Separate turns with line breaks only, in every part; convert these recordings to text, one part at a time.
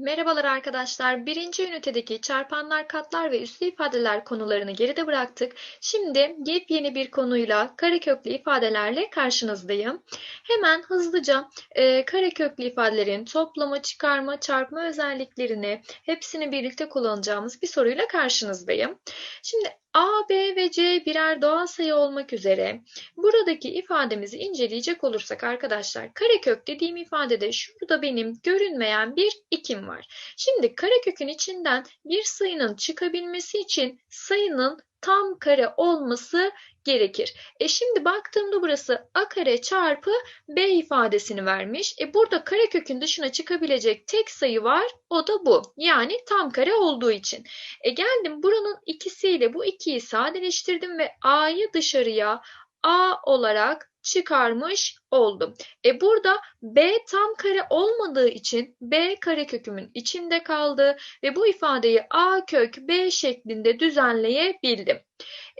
Merhabalar arkadaşlar. Birinci ünitedeki çarpanlar, katlar ve üslü ifadeler konularını geride bıraktık. Şimdi yepyeni bir konuyla kareköklü ifadelerle karşınızdayım. Hemen hızlıca e, kareköklü ifadelerin toplama, çıkarma, çarpma özelliklerini hepsini birlikte kullanacağımız bir soruyla karşınızdayım. Şimdi A, B ve C birer doğal sayı olmak üzere buradaki ifademizi inceleyecek olursak arkadaşlar karekök dediğim ifadede şurada benim görünmeyen bir ikim var. Şimdi karekökün içinden bir sayının çıkabilmesi için sayının tam kare olması gerekir. E şimdi baktığımda burası a kare çarpı b ifadesini vermiş. E burada karekökün dışına çıkabilecek tek sayı var. O da bu. Yani tam kare olduğu için. E geldim buranın ikisiyle bu ikiyi sadeleştirdim ve a'yı dışarıya a olarak çıkarmış oldum. E burada b tam kare olmadığı için b karekökümün içinde kaldı ve bu ifadeyi a kök b şeklinde düzenleyebildim.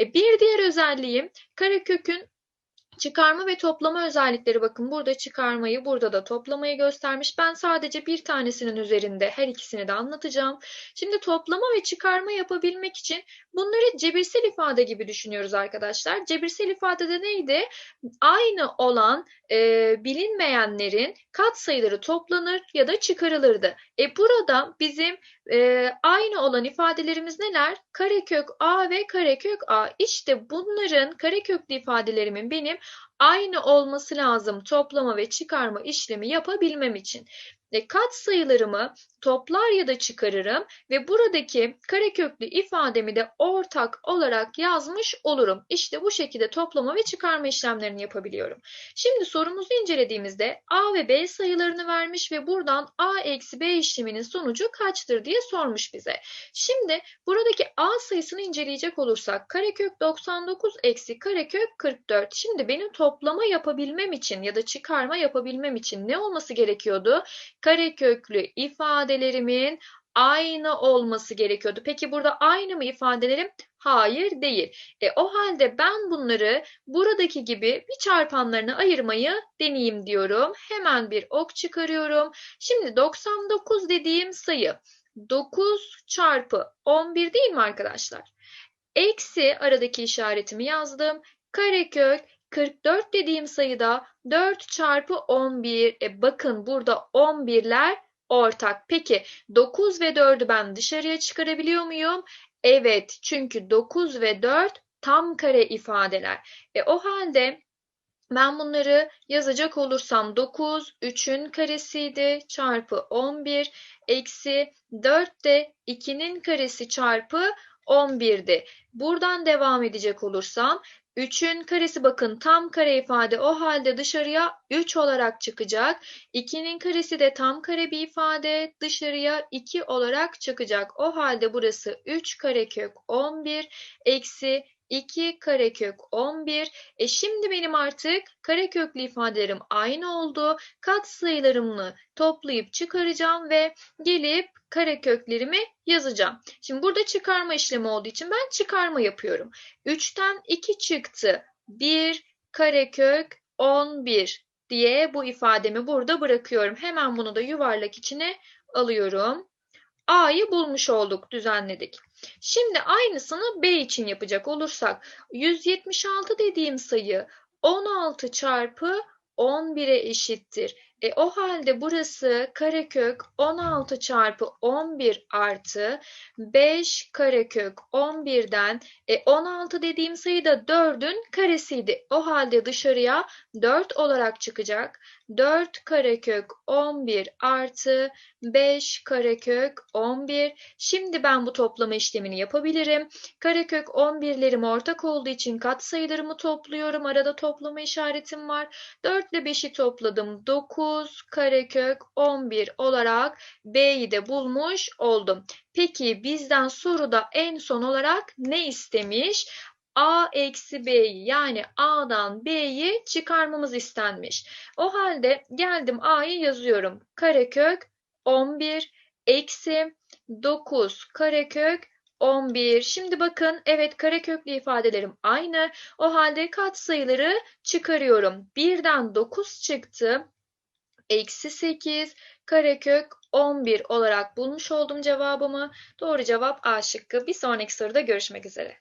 E bir diğer özelliğim karekökün Çıkarma ve toplama özellikleri bakın burada çıkarmayı burada da toplamayı göstermiş. Ben sadece bir tanesinin üzerinde her ikisini de anlatacağım. Şimdi toplama ve çıkarma yapabilmek için bunları cebirsel ifade gibi düşünüyoruz arkadaşlar. Cebirsel ifadede neydi? Aynı olan e, bilinmeyenlerin katsayıları toplanır ya da çıkarılırdı. E burada bizim e, aynı olan ifadelerimiz neler? Karekök a ve karekök a. İşte bunların kareköklü ifadelerimin benim aynı olması lazım toplama ve çıkarma işlemi yapabilmem için. E, kat sayılarımı toplar ya da çıkarırım ve buradaki kareköklü ifademi de ortak olarak yazmış olurum. İşte bu şekilde toplama ve çıkarma işlemlerini yapabiliyorum. Şimdi sorumuzu incelediğimizde a ve b sayılarını vermiş ve buradan a eksi b işleminin sonucu kaçtır diye sormuş bize. Şimdi buradaki a sayısını inceleyecek olursak karekök 99 eksi karekök 44. Şimdi benim toplama yapabilmem için ya da çıkarma yapabilmem için ne olması gerekiyordu? Kareköklü ifadelerimin aynı olması gerekiyordu. Peki burada aynı mı ifadelerim? Hayır değil. E, o halde ben bunları buradaki gibi bir çarpanlarına ayırmayı deneyeyim diyorum. Hemen bir ok çıkarıyorum. Şimdi 99 dediğim sayı 9 çarpı 11 değil mi arkadaşlar? Eksi aradaki işaretimi yazdım. Karekök 44 dediğim sayıda 4 çarpı 11. E bakın burada 11'ler ortak. Peki 9 ve 4'ü ben dışarıya çıkarabiliyor muyum? Evet çünkü 9 ve 4 tam kare ifadeler. E o halde ben bunları yazacak olursam 9 3'ün karesiydi çarpı 11 eksi 4 de 2'nin karesi çarpı 11'di. Buradan devam edecek olursam 3'ün karesi bakın tam kare ifade o halde dışarıya 3 olarak çıkacak. 2'nin karesi de tam kare bir ifade dışarıya 2 olarak çıkacak. O halde burası 3 karekök 11 eksi 2 karekök 11. E şimdi benim artık kareköklü ifadelerim aynı oldu. Kat sayılarımı toplayıp çıkaracağım ve gelip kareköklerimi yazacağım. Şimdi burada çıkarma işlemi olduğu için ben çıkarma yapıyorum. 3'ten 2 çıktı. 1 karekök 11 diye bu ifademi burada bırakıyorum. Hemen bunu da yuvarlak içine alıyorum. A'yı bulmuş olduk, düzenledik. Şimdi aynısını B için yapacak olursak 176 dediğim sayı 16 çarpı 11'e eşittir. E, o halde burası karekök 16 çarpı 11 artı 5 karekök 11'den e, 16 dediğim sayı da 4'ün karesiydi. O halde dışarıya 4 olarak çıkacak. 4 karekök 11 artı 5 karekök 11. Şimdi ben bu toplama işlemini yapabilirim. Karekök 11'lerim ortak olduğu için katsayılarımı topluyorum. Arada toplama işaretim var. 4 ile 5'i topladım. 9 karekök 11 olarak B'yi de bulmuş oldum. Peki bizden soruda en son olarak ne istemiş? A eksi B'yi yani A'dan B'yi çıkarmamız istenmiş. O halde geldim A'yı yazıyorum. Karekök 11 eksi 9 karekök 11. Şimdi bakın evet kareköklü ifadelerim aynı. O halde katsayıları çıkarıyorum. 1'den 9 çıktı. Eksi 8 karekök 11 olarak bulmuş oldum cevabımı. Doğru cevap A şıkkı. Bir sonraki soruda görüşmek üzere.